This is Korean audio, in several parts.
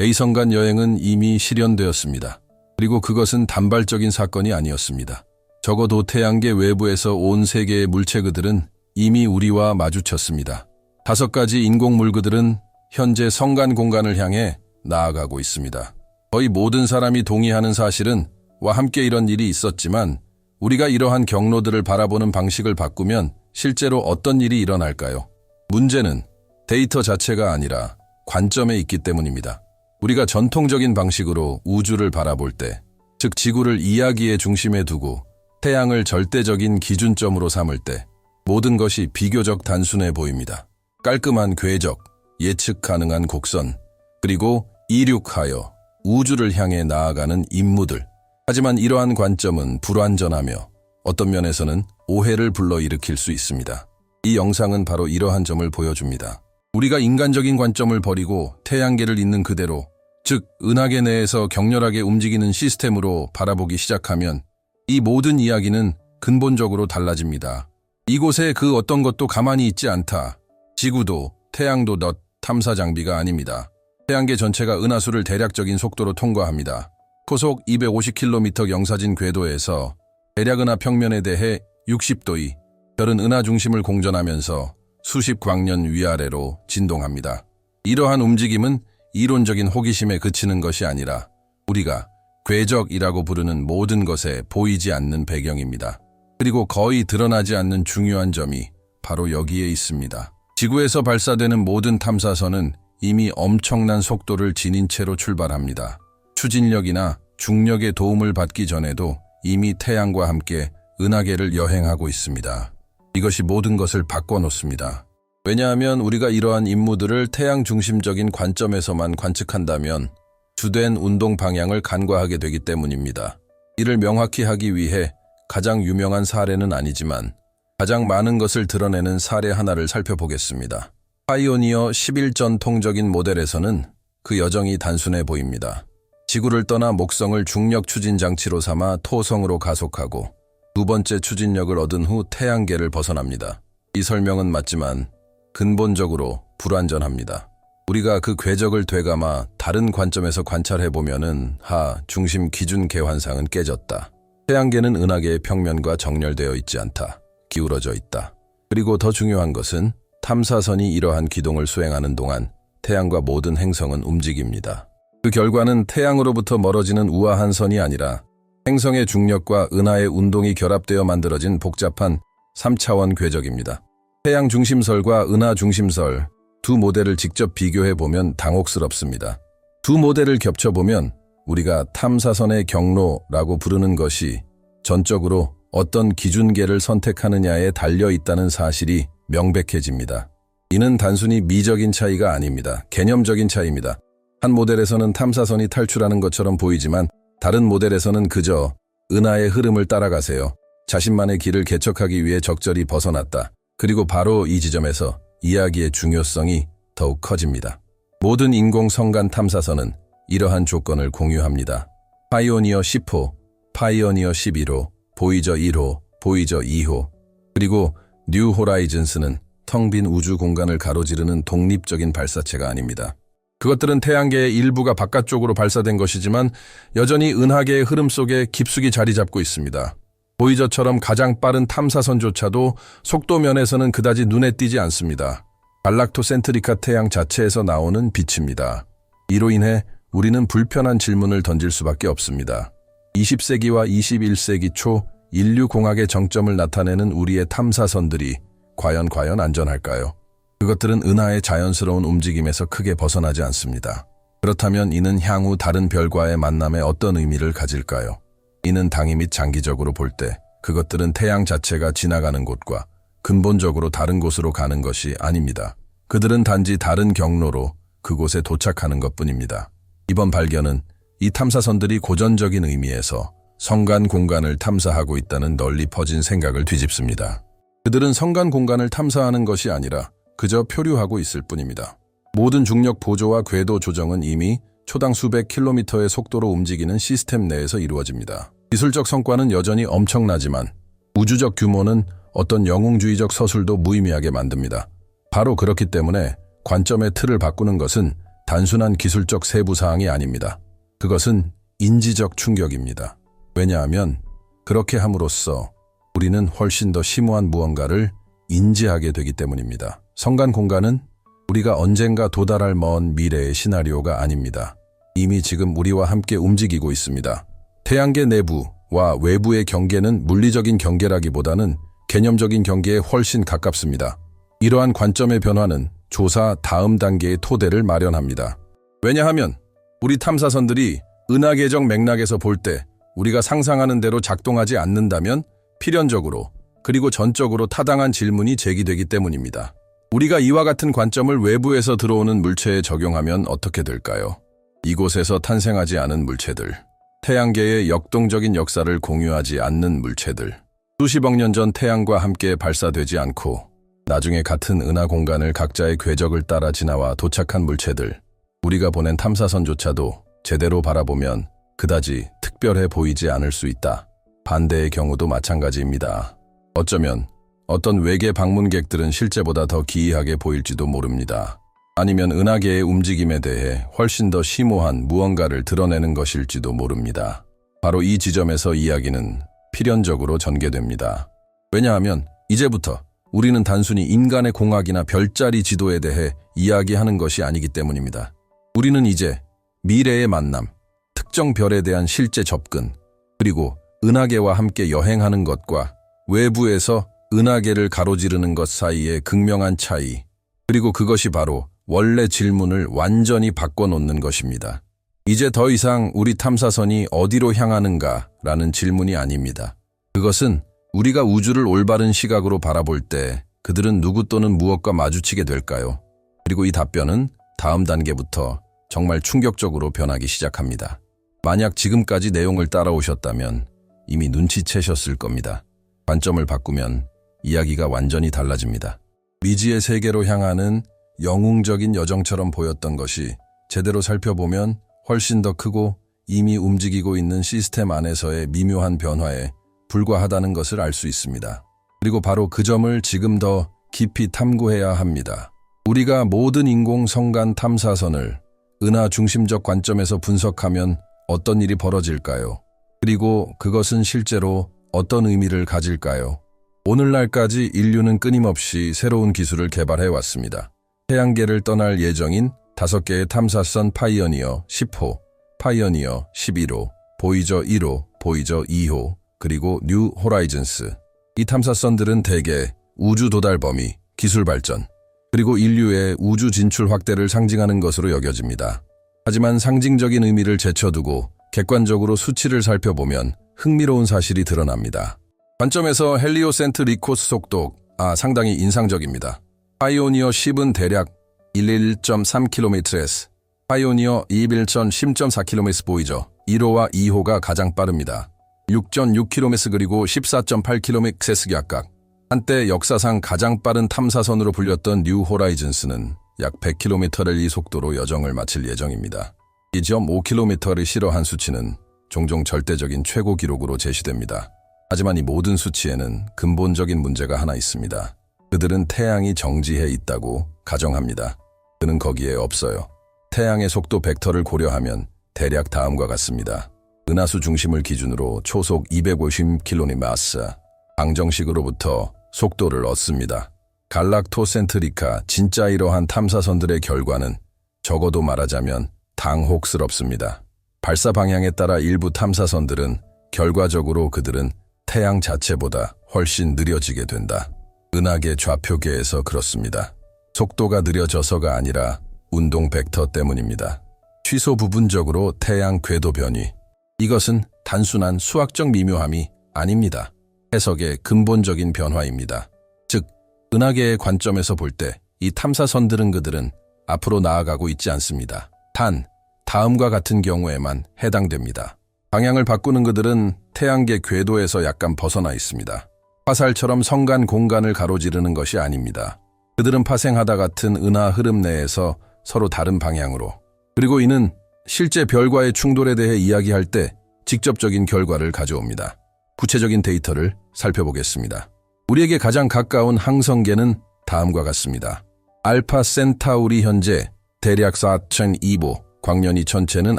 A성 간 여행은 이미 실현되었습니다. 그리고 그것은 단발적인 사건이 아니었습니다. 적어도 태양계 외부에서 온 세계의 물체그들은 이미 우리와 마주쳤습니다. 다섯 가지 인공물그들은 현재 성간 공간을 향해 나아가고 있습니다. 거의 모든 사람이 동의하는 사실은 와 함께 이런 일이 있었지만 우리가 이러한 경로들을 바라보는 방식을 바꾸면 실제로 어떤 일이 일어날까요? 문제는 데이터 자체가 아니라 관점에 있기 때문입니다. 우리가 전통적인 방식으로 우주를 바라볼 때, 즉 지구를 이야기의 중심에 두고 태양을 절대적인 기준점으로 삼을 때 모든 것이 비교적 단순해 보입니다. 깔끔한 궤적, 예측 가능한 곡선, 그리고 이륙하여 우주를 향해 나아가는 임무들. 하지만 이러한 관점은 불완전하며 어떤 면에서는 오해를 불러일으킬 수 있습니다. 이 영상은 바로 이러한 점을 보여줍니다. 우리가 인간적인 관점을 버리고 태양계를 있는 그대로, 즉 은하계 내에서 격렬하게 움직이는 시스템으로 바라보기 시작하면 이 모든 이야기는 근본적으로 달라집니다. 이곳에 그 어떤 것도 가만히 있지 않다. 지구도 태양도 넛 탐사 장비가 아닙니다. 태양계 전체가 은하수를 대략적인 속도로 통과합니다. 포속 250km 영사진 궤도에서 대략 은하 평면에 대해 60도의 별은 은하 중심을 공전하면서 수십 광년 위아래로 진동합니다. 이러한 움직임은 이론적인 호기심에 그치는 것이 아니라 우리가 궤적이라고 부르는 모든 것에 보이지 않는 배경입니다. 그리고 거의 드러나지 않는 중요한 점이 바로 여기에 있습니다. 지구에서 발사되는 모든 탐사선은 이미 엄청난 속도를 지닌 채로 출발합니다. 추진력이나 중력의 도움을 받기 전에도 이미 태양과 함께 은하계를 여행하고 있습니다. 이것이 모든 것을 바꿔놓습니다. 왜냐하면 우리가 이러한 임무들을 태양 중심적인 관점에서만 관측한다면 주된 운동 방향을 간과하게 되기 때문입니다. 이를 명확히 하기 위해 가장 유명한 사례는 아니지만 가장 많은 것을 드러내는 사례 하나를 살펴보겠습니다. 파이오니어 11전 통적인 모델에서는 그 여정이 단순해 보입니다. 지구를 떠나 목성을 중력 추진 장치로 삼아 토성으로 가속하고 두 번째 추진력을 얻은 후 태양계를 벗어납니다. 이 설명은 맞지만 근본적으로 불완전합니다. 우리가 그 궤적을 되감아 다른 관점에서 관찰해 보면은 하 중심 기준 계환상은 깨졌다. 태양계는 은하계의 평면과 정렬되어 있지 않다. 기울어져 있다. 그리고 더 중요한 것은 탐사선이 이러한 기동을 수행하는 동안 태양과 모든 행성은 움직입니다. 그 결과는 태양으로부터 멀어지는 우아한 선이 아니라 행성의 중력과 은하의 운동이 결합되어 만들어진 복잡한 3차원 궤적입니다. 태양 중심설과 은하 중심설 두 모델을 직접 비교해 보면 당혹스럽습니다. 두 모델을 겹쳐보면 우리가 탐사선의 경로라고 부르는 것이 전적으로 어떤 기준계를 선택하느냐에 달려 있다는 사실이 명백해집니다. 이는 단순히 미적인 차이가 아닙니다. 개념적인 차이입니다. 한 모델에서는 탐사선이 탈출하는 것처럼 보이지만 다른 모델에서는 그저 은하의 흐름을 따라가세요. 자신만의 길을 개척하기 위해 적절히 벗어났다. 그리고 바로 이 지점에서 이야기의 중요성이 더욱 커집니다. 모든 인공 성간 탐사선은 이러한 조건을 공유합니다. 파이오니어 10호, 파이오니어 11호, 보이저 1호, 보이저 2호, 그리고 뉴 호라이즌스는 텅 빈 우주 공간을 가로지르는 독립적인 발사체가 아닙니다. 그것들은 태양계의 일부가 바깥쪽으로 발사된 것이지만 여전히 은하계의 흐름 속에 깊숙이 자리 잡고 있습니다. 보이저처럼 가장 빠른 탐사선조차도 속도 면에서는 그다지 눈에 띄지 않습니다. 갈락토센트리카 태양 자체에서 나오는 빛입니다. 이로 인해 우리는 불편한 질문을 던질 수밖에 없습니다. 20세기와 21세기 초 인류 공학의 정점을 나타내는 우리의 탐사선들이 과연 과연 안전할까요? 그것들은 은하의 자연스러운 움직임에서 크게 벗어나지 않습니다. 그렇다면 이는 향후 다른 별과의 만남에 어떤 의미를 가질까요? 이는 당위 및 장기적으로 볼 때 그것들은 태양 자체가 지나가는 곳과 근본적으로 다른 곳으로 가는 것이 아닙니다. 그들은 단지 다른 경로로 그곳에 도착하는 것 뿐입니다. 이번 발견은 이 탐사선들이 고전적인 의미에서 성간 공간을 탐사하고 있다는 널리 퍼진 생각을 뒤집습니다. 그들은 성간 공간을 탐사하는 것이 아니라 그저 표류하고 있을 뿐입니다. 모든 중력 보조와 궤도 조정은 이미 초당 수백 킬로미터의 속도로 움직이는 시스템 내에서 이루어집니다. 기술적 성과는 여전히 엄청나지만 우주적 규모는 어떤 영웅주의적 서술도 무의미하게 만듭니다. 바로 그렇기 때문에 관점의 틀을 바꾸는 것은 단순한 기술적 세부 사항이 아닙니다. 그것은 인지적 충격입니다. 왜냐하면 그렇게 함으로써 우리는 훨씬 더 심오한 무언가를 인지하게 되기 때문입니다. 성간 공간은 우리가 언젠가 도달할 먼 미래의 시나리오가 아닙니다. 이미 지금 우리와 함께 움직이고 있습니다. 태양계 내부와 외부의 경계는 물리적인 경계라기보다는 개념적인 경계에 훨씬 가깝습니다. 이러한 관점의 변화는 조사 다음 단계의 토대를 마련합니다. 왜냐하면 우리 탐사선들이 은하계적 맥락에서 볼 때 우리가 상상하는 대로 작동하지 않는다면 필연적으로 그리고 전적으로 타당한 질문이 제기되기 때문입니다. 우리가 이와 같은 관점을 외부에서 들어오는 물체에 적용하면 어떻게 될까요? 이곳에서 탄생하지 않은 물체들, 태양계의 역동적인 역사를 공유하지 않는 물체들, 수십억 년 전 태양과 함께 발사되지 않고 나중에 같은 은하 공간을 각자의 궤적을 따라 지나와 도착한 물체들, 우리가 보낸 탐사선조차도 제대로 바라보면 그다지 특별해 보이지 않을 수 있다. 반대의 경우도 마찬가지입니다. 어쩌면 어떤 외계 방문객들은 실제보다 더 기이하게 보일지도 모릅니다. 아니면 은하계의 움직임에 대해 훨씬 더 심오한 무언가를 드러내는 것일지도 모릅니다. 바로 이 지점에서 이야기는 필연적으로 전개됩니다. 왜냐하면 이제부터 우리는 단순히 인간의 공학이나 별자리 지도에 대해 이야기하는 것이 아니기 때문입니다. 우리는 이제 미래의 만남, 특정 별에 대한 실제 접근, 그리고 은하계와 함께 여행하는 것과 외부에서 은하계를 가로지르는 것 사이의 극명한 차이, 그리고 그것이 바로 원래 질문을 완전히 바꿔놓는 것입니다. 이제 더 이상 우리 탐사선이 어디로 향하는가 라는 질문이 아닙니다. 그것은 우리가 우주를 올바른 시각으로 바라볼 때 그들은 누구 또는 무엇과 마주치게 될까요? 그리고 이 답변은 다음 단계부터 정말 충격적으로 변하기 시작합니다. 만약 지금까지 내용을 따라오셨다면 이미 눈치채셨을 겁니다. 관점을 바꾸면 이야기가 완전히 달라집니다. 미지의 세계로 향하는 영웅적인 여정처럼 보였던 것이 제대로 살펴보면 훨씬 더 크고 이미 움직이고 있는 시스템 안에서의 미묘한 변화에 불과하다는 것을 알 수 있습니다. 그리고 바로 그 점을 지금 더 깊이 탐구해야 합니다. 우리가 모든 인공 성간 탐사선을 은하 중심적 관점에서 분석하면 어떤 일이 벌어질까요? 그리고 그것은 실제로 어떤 의미를 가질까요? 오늘날까지 인류는 끊임없이 새로운 기술을 개발해 왔습니다. 태양계를 떠날 예정인 다섯 개의 탐사선 파이어니어 10호, 파이어니어 11호, 보이저 1호, 보이저 2호, 그리고 뉴 호라이즌스. 이 탐사선들은 대개 우주 도달 범위, 기술 발전, 그리고 인류의 우주 진출 확대를 상징하는 것으로 여겨집니다. 하지만 상징적인 의미를 제쳐두고 객관적으로 수치를 살펴보면 흥미로운 사실이 드러납니다. 관점에서 헬리오센트 리코스 속도, 아, 상당히 인상적입니다. 파이오니어 10은 대략 11.3kms, 파이오니어 21.10.4km 보이죠. 1호와 2호가 가장 빠릅니다. 6.6km 그리고 14.8km 각각. 한때 역사상 가장 빠른 탐사선으로 불렸던 뉴 호라이즌스는 약 100km를 이 속도로 여정을 마칠 예정입니다. 2.5km를 실어한 수치는 종종 절대적인 최고 기록으로 제시됩니다. 하지만 이 모든 수치에는 근본적인 문제가 하나 있습니다. 그들은 태양이 정지해 있다고 가정합니다. 그는 거기에 없어요. 태양의 속도 벡터를 고려하면 대략 다음과 같습니다. 은하수 중심을 기준으로 초속 250km, 방정식으로부터 속도를 얻습니다. 갈락토센트리카 진짜 이러한 탐사선들의 결과는 적어도 말하자면 당혹스럽습니다. 발사 방향에 따라 일부 탐사선들은 결과적으로 그들은 태양 자체보다 훨씬 느려지게 된다. 은하계 좌표계에서 그렇습니다. 속도가 느려져서가 아니라 운동 벡터 때문입니다. 취소 부분적으로 태양 궤도 변이. 이것은 단순한 수학적 미묘함이 아닙니다. 해석의 근본적인 변화입니다. 즉, 은하계의 관점에서 볼 때 이 탐사선들은 그들은 앞으로 나아가고 있지 않습니다. 단, 다음과 같은 경우에만 해당됩니다. 방향을 바꾸는 그들은 태양계 궤도에서 약간 벗어나 있습니다. 화살처럼 성간 공간을 가로지르는 것이 아닙니다. 그들은 파생하다 같은 은하 흐름 내에서 서로 다른 방향으로 그리고 이는 실제 별과의 충돌에 대해 이야기할 때 직접적인 결과를 가져옵니다. 구체적인 데이터를 살펴보겠습니다. 우리에게 가장 가까운 항성계는 다음과 같습니다. 알파 센타우리 현재 대략 4,002보, 광년이 전체는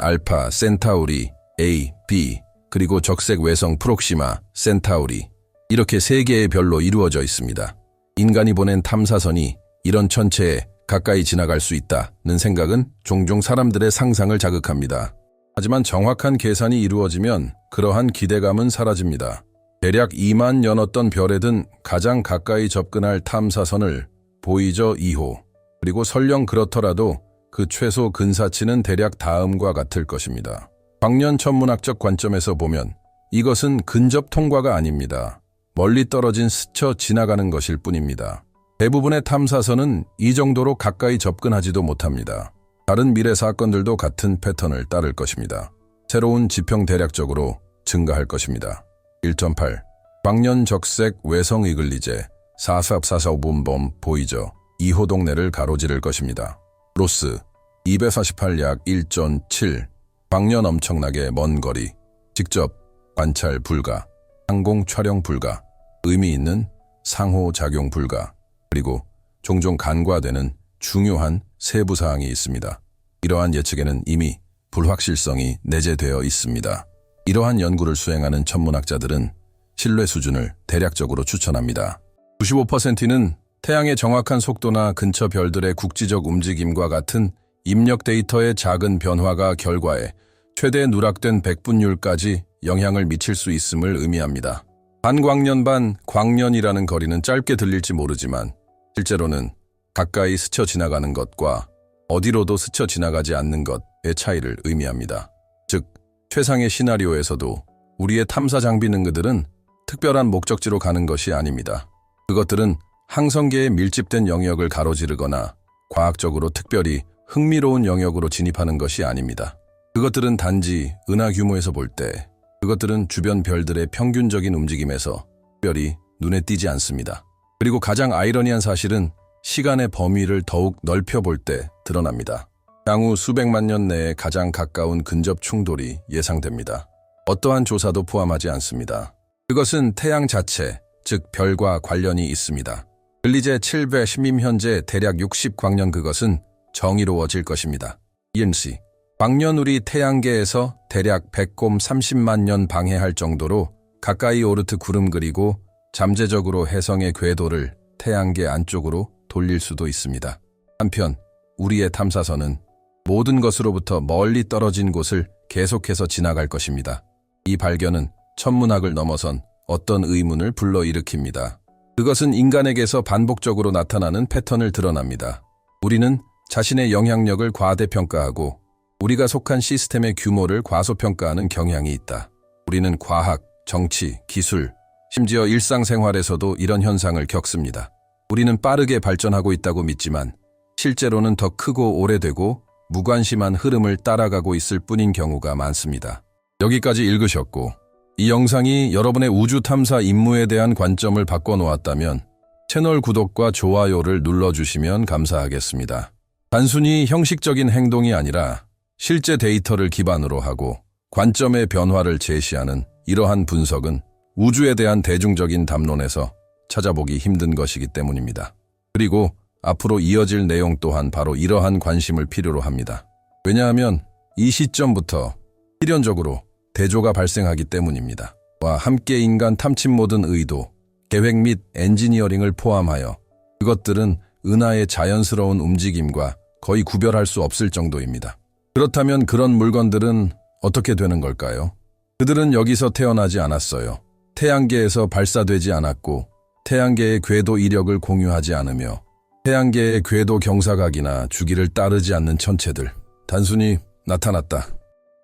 알파, 센타우리, A, B, 그리고 적색 외성 프록시마, 센타우리 이렇게 세 개의 별로 이루어져 있습니다. 인간이 보낸 탐사선이 이런 천체에 가까이 지나갈 수 있다는 생각은 종종 사람들의 상상을 자극합니다. 하지만 정확한 계산이 이루어지면 그러한 기대감은 사라집니다. 대략 2만 년어 떤 별에 든 가장 가까이 접근할 탐사선을 보이저 2호 그리고 설령 그렇더라도 그 최소 근사치는 대략 다음과 같을 것입니다. 광년 천문학적 관점에서 보면 이것은 근접 통과가 아닙니다. 멀리 떨어진 스쳐 지나가는 것일 뿐입니다. 대부분의 탐사선은 이 정도로 가까이 접근하지도 못합니다. 다른 미래 사건들도 같은 패턴을 따를 것입니다. 새로운 지평 대략적으로 증가할 것입니다. 1.8 광년 적색 외성 이글리제 4445분범 보이저 2호 동네를 가로지를 것입니다. 로스 248약 1.7 광년 엄청나게 먼 거리 직접 관찰 불가 항공 촬영 불가 의미 있는 상호작용 불가 그리고 종종 간과되는 중요한 세부 사항이 있습니다. 이러한 예측에는 이미 불확실성이 내재되어 있습니다. 이러한 연구를 수행하는 천문학자들은 신뢰 수준을 대략적으로 추천합니다. 95%는 태양의 정확한 속도나 근처 별들의 국지적 움직임과 같은 입력 데이터의 작은 변화가 결과에 최대 누락된 백분율까지 영향을 미칠 수 있음을 의미합니다. 반광년 반 광년이라는 거리는 짧게 들릴지 모르지만 실제로는 가까이 스쳐 지나가는 것과 어디로도 스쳐 지나가지 않는 것의 차이를 의미합니다. 즉, 최상의 시나리오에서도 우리의 탐사 장비 능그들은 특별한 목적지로 가는 것이 아닙니다. 그것들은 항성계의 밀집된 영역을 가로지르거나 과학적으로 특별히 흥미로운 영역으로 진입하는 것이 아닙니다. 그것들은 단지 은하 규모에서 볼 때 그것들은 주변 별들의 평균적인 움직임에서 특별히 눈에 띄지 않습니다. 그리고 가장 아이러니한 사실은 시간의 범위를 더욱 넓혀 볼 때 드러납니다. 향후 수백만 년 내에 가장 가까운 근접 충돌이 예상됩니다. 어떠한 조사도 포함하지 않습니다. 그것은 태양 자체, 즉 별과 관련이 있습니다. 글리제 710임 현재 대략 60광년 그것은 정의로워질 것입니다. ENC 광년우리 태양계에서 대략 100곰 30만 년 방해할 정도로 가까이 오르트 구름 그리고 잠재적으로 해성의 궤도를 태양계 안쪽으로 돌릴 수도 있습니다. 한편 우리의 탐사선은 모든 것으로부터 멀리 떨어진 곳을 계속해서 지나갈 것입니다. 이 발견은 천문학을 넘어선 어떤 의문을 불러일으킵니다. 그것은 인간에게서 반복적으로 나타나는 패턴을 드러납니다. 우리는 자신의 영향력을 과대평가하고 우리가 속한 시스템의 규모를 과소평가하는 경향이 있다. 우리는 과학, 정치, 기술, 심지어 일상생활에서도 이런 현상을 겪습니다. 우리는 빠르게 발전하고 있다고 믿지만 실제로는 더 크고 오래되고 무관심한 흐름을 따라가고 있을 뿐인 경우가 많습니다. 여기까지 읽으셨고 이 영상이 여러분의 우주 탐사 임무에 대한 관점을 바꿔놓았다면 채널 구독과 좋아요를 눌러주시면 감사하겠습니다. 단순히 형식적인 행동이 아니라 실제 데이터를 기반으로 하고 관점의 변화를 제시하는 이러한 분석은 우주에 대한 대중적인 담론에서 찾아보기 힘든 것이기 때문입니다. 그리고 앞으로 이어질 내용 또한 바로 이러한 관심을 필요로 합니다. 왜냐하면 이 시점부터 필연적으로 대조가 발생하기 때문입니다. 와 함께 인간 탐침 모든 의도, 계획 및 엔지니어링을 포함하여 그것들은 은하의 자연스러운 움직임과 거의 구별할 수 없을 정도입니다. 그렇다면 그런 물건들은 어떻게 되는 걸까요? 그들은 여기서 태어나지 않았어요. 태양계에서 발사되지 않았고 태양계의 궤도 이력을 공유하지 않으며 태양계의 궤도 경사각이나 주기를 따르지 않는 천체들. 단순히 나타났다.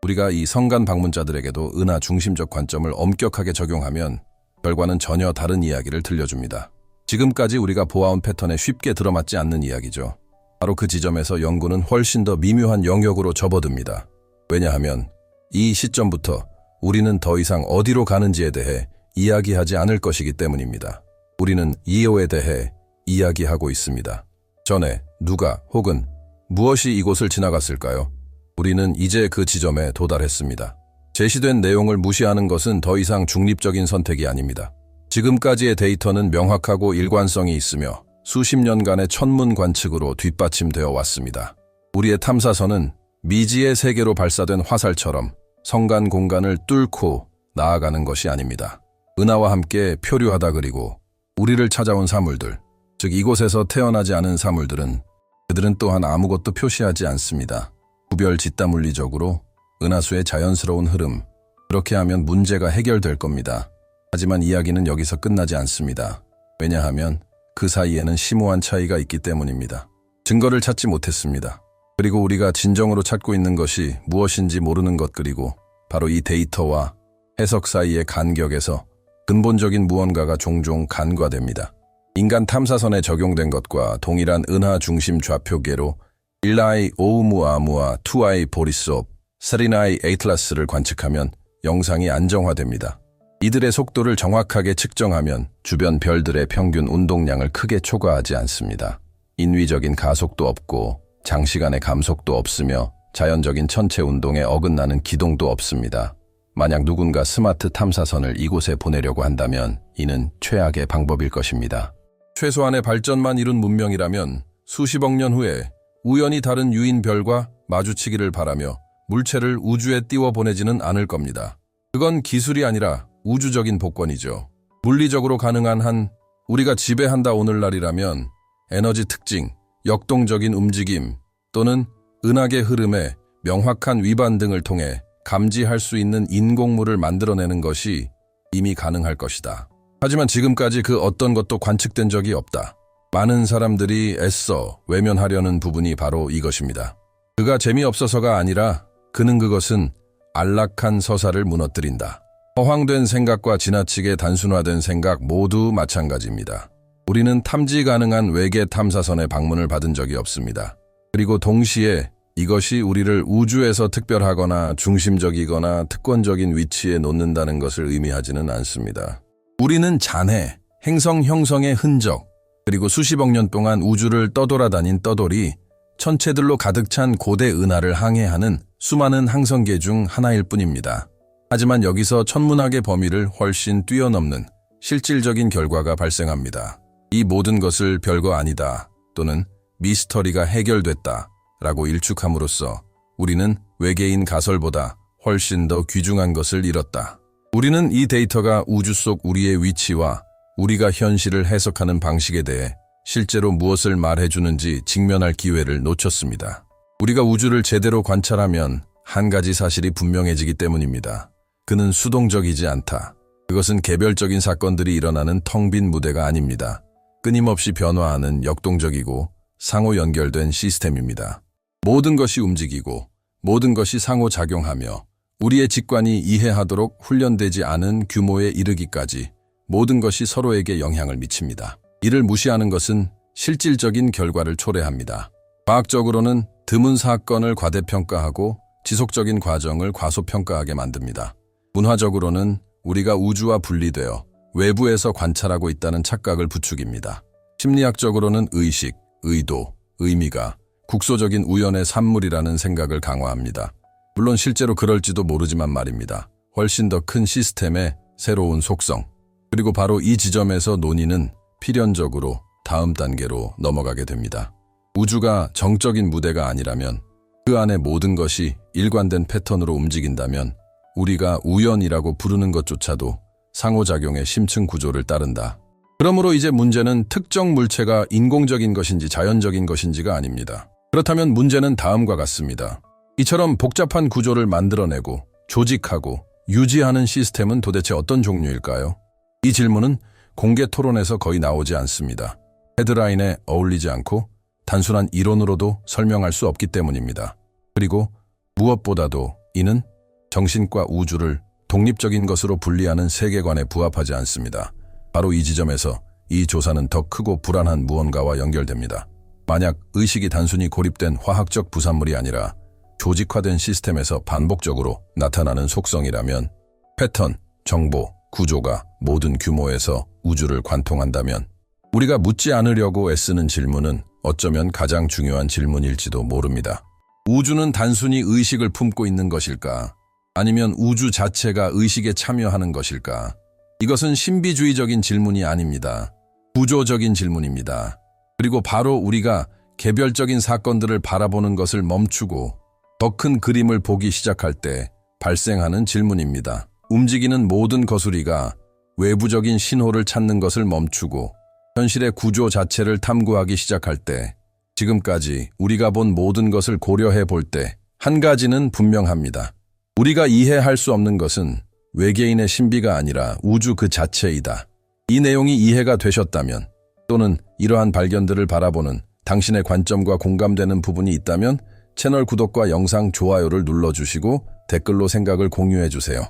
우리가 이 성간 방문자들에게도 은하 중심적 관점을 엄격하게 적용하면 결과는 전혀 다른 이야기를 들려줍니다. 지금까지 우리가 보아온 패턴에 쉽게 들어맞지 않는 이야기죠. 바로 그 지점에서 연구는 훨씬 더 미묘한 영역으로 접어듭니다. 왜냐하면 이 시점부터 우리는 더 이상 어디로 가는지에 대해 이야기하지 않을 것이기 때문입니다. 우리는 이오에 대해 이야기하고 있습니다. 전에 누가 혹은 무엇이 이곳을 지나갔을까요? 우리는 이제 그 지점에 도달했습니다. 제시된 내용을 무시하는 것은 더 이상 중립적인 선택이 아닙니다. 지금까지의 데이터는 명확하고 일관성이 있으며 수십 년간의 천문 관측으로 뒷받침되어 왔습니다. 우리의 탐사선은 미지의 세계로 발사된 화살처럼 성간 공간을 뚫고 나아가는 것이 아닙니다. 은하와 함께 표류하다 그리고 우리를 찾아온 사물들, 즉 이곳에서 태어나지 않은 사물들은 그들은 또한 아무것도 표시하지 않습니다. 구별 집단 물리적으로 은하수의 자연스러운 흐름, 그렇게 하면 문제가 해결될 겁니다. 하지만 이야기는 여기서 끝나지 않습니다. 왜냐하면 그 사이에는 심오한 차이가 있기 때문입니다. 증거를 찾지 못했습니다. 그리고 우리가 진정으로 찾고 있는 것이 무엇인지 모르는 것 그리고 바로 이 데이터와 해석 사이의 간격에서 근본적인 무언가가 종종 간과됩니다. 인간 탐사선에 적용된 것과 동일한 은하 중심 좌표계로 1아이 오우무아무와 2아이 보리스옵, 3아이 에이틀라스를 관측하면 영상이 안정화됩니다. 이들의 속도를 정확하게 측정하면 주변 별들의 평균 운동량을 크게 초과하지 않습니다. 인위적인 가속도 없고 장시간의 감속도 없으며 자연적인 천체 운동에 어긋나는 기동도 없습니다. 만약 누군가 스마트 탐사선을 이곳에 보내려고 한다면 이는 최악의 방법일 것입니다. 최소한의 발전만 이룬 문명이라면 수십억 년 후에 우연히 다른 유인 별과 마주치기를 바라며 물체를 우주에 띄워 보내지는 않을 겁니다. 그건 기술이 아니라 우주적인 복권이죠. 물리적으로 가능한 한 우리가 지배한다 오늘날이라면 에너지 특징, 역동적인 움직임 또는 은하계 흐름의 명확한 위반 등을 통해 감지할 수 있는 인공물을 만들어내는 것이 이미 가능할 것이다. 하지만 지금까지 그 어떤 것도 관측된 적이 없다. 많은 사람들이 애써 외면하려는 부분이 바로 이것입니다. 그가 재미없어서가 아니라 그는 그것은 안락한 서사를 무너뜨린다. 허황된 생각과 지나치게 단순화된 생각 모두 마찬가지입니다. 우리는 탐지 가능한 외계 탐사선의 방문을 받은 적이 없습니다. 그리고 동시에 이것이 우리를 우주에서 특별하거나 중심적이거나 특권적인 위치에 놓는다는 것을 의미하지는 않습니다. 우리는 잔해, 행성 형성의 흔적, 그리고 수십억 년 동안 우주를 떠돌아다닌 떠돌이, 천체들로 가득 찬 고대 은하를 항해하는 수많은 항성계 중 하나일 뿐입니다. 하지만 여기서 천문학의 범위를 훨씬 뛰어넘는 실질적인 결과가 발생합니다. 이 모든 것을 별거 아니다 또는 미스터리가 해결됐다 라고 일축함으로써 우리는 외계인 가설보다 훨씬 더 귀중한 것을 잃었다. 우리는 이 데이터가 우주 속 우리의 위치와 우리가 현실을 해석하는 방식에 대해 실제로 무엇을 말해주는지 직면할 기회를 놓쳤습니다. 우리가 우주를 제대로 관찰하면 한 가지 사실이 분명해지기 때문입니다. 그는 수동적이지 않다. 그것은 개별적인 사건들이 일어나는 텅 빈 무대가 아닙니다. 끊임없이 변화하는 역동적이고 상호 연결된 시스템입니다. 모든 것이 움직이고 모든 것이 상호작용하며 우리의 직관이 이해하도록 훈련되지 않은 규모에 이르기까지 모든 것이 서로에게 영향을 미칩니다. 이를 무시하는 것은 실질적인 결과를 초래합니다. 과학적으로는 드문 사건을 과대평가하고 지속적인 과정을 과소평가하게 만듭니다. 문화적으로는 우리가 우주와 분리되어 외부에서 관찰하고 있다는 착각을 부추깁니다. 심리학적으로는 의식, 의도, 의미가 국소적인 우연의 산물이라는 생각을 강화합니다. 물론 실제로 그럴지도 모르지만 말입니다. 훨씬 더 큰 시스템의 새로운 속성. 그리고 바로 이 지점에서 논의는 필연적으로 다음 단계로 넘어가게 됩니다. 우주가 정적인 무대가 아니라면 그 안에 모든 것이 일관된 패턴으로 움직인다면 우리가 우연이라고 부르는 것조차도 상호작용의 심층 구조를 따른다. 그러므로 이제 문제는 특정 물체가 인공적인 것인지 자연적인 것인지가 아닙니다. 그렇다면 문제는 다음과 같습니다. 이처럼 복잡한 구조를 만들어내고 조직하고 유지하는 시스템은 도대체 어떤 종류일까요? 이 질문은 공개 토론에서 거의 나오지 않습니다. 헤드라인에 어울리지 않고 단순한 이론으로도 설명할 수 없기 때문입니다. 그리고 무엇보다도 이는 정신과 우주를 독립적인 것으로 분리하는 세계관에 부합하지 않습니다. 바로 이 지점에서 이 조사는 더 크고 불안한 무언가와 연결됩니다. 만약 의식이 단순히 고립된 화학적 부산물이 아니라 조직화된 시스템에서 반복적으로 나타나는 속성이라면 패턴, 정보, 구조가 모든 규모에서 우주를 관통한다면 우리가 묻지 않으려고 애쓰는 질문은 어쩌면 가장 중요한 질문일지도 모릅니다. 우주는 단순히 의식을 품고 있는 것일까? 아니면 우주 자체가 의식에 참여하는 것일까? 이것은 신비주의적인 질문이 아닙니다. 구조적인 질문입니다. 그리고 바로 우리가 개별적인 사건들을 바라보는 것을 멈추고 더 큰 그림을 보기 시작할 때 발생하는 질문입니다. 움직이는 모든 거수리가 외부적인 신호를 찾는 것을 멈추고 현실의 구조 자체를 탐구하기 시작할 때 지금까지 우리가 본 모든 것을 고려해 볼 때 한 가지는 분명합니다. 우리가 이해할 수 없는 것은 외계인의 신비가 아니라 우주 그 자체이다. 이 내용이 이해가 되셨다면 또는 이러한 발견들을 바라보는 당신의 관점과 공감되는 부분이 있다면 채널 구독과 영상 좋아요를 눌러주시고 댓글로 생각을 공유해 주세요.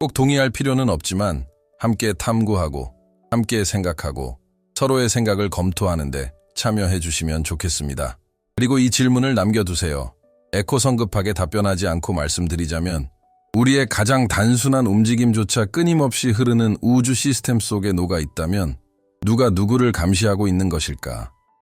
꼭 동의할 필요는 없지만 함께 탐구하고 함께 생각하고 서로의 생각을 검토하는데 참여해 주시면 좋겠습니다. 그리고 이 질문을 남겨두세요. 에코 성급하게 답변하지 않고 말씀드리자면 우리의 가장 단순한 움직임조차 끊임없이 흐르는 우주 시스템 속에 녹아 있다면 누가 누구를 감시하고 있는 것일까?